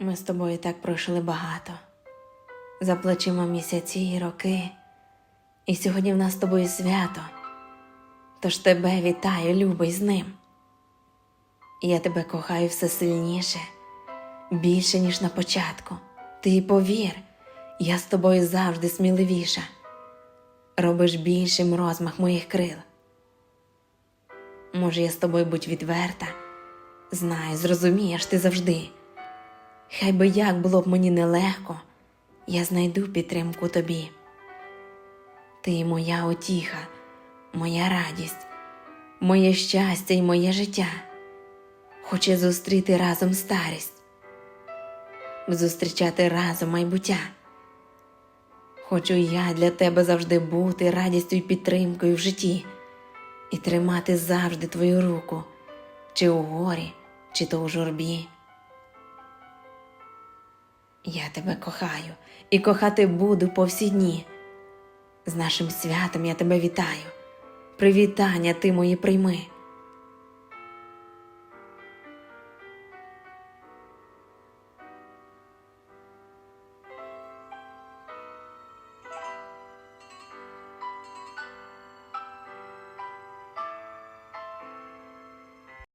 Ми з тобою так пройшли багато. За плечима місяці і роки. І сьогодні в нас з тобою свято. Тож тебе вітаю, любий, з ним. Я тебе кохаю все сильніше, більше, ніж на початку. Ти повір, я з тобою завжди сміливіша. Робиш більшим розмах моїх крил. Може, я з тобою будь відверта, знаю, зрозумієш ти завжди. Хай би як було б мені нелегко, я знайду підтримку тобі. Ти моя утіха, моя радість, моє щастя і моє життя. Хоче зустріти разом старість, зустрічати разом майбуття. Хочу я для тебе завжди бути радістю і підтримкою в житті і тримати завжди твою руку, чи у горі, чи то у журбі. Я тебе кохаю і кохати буду по всі дні. З нашим святом я тебе вітаю. Привітання ти мої прийми.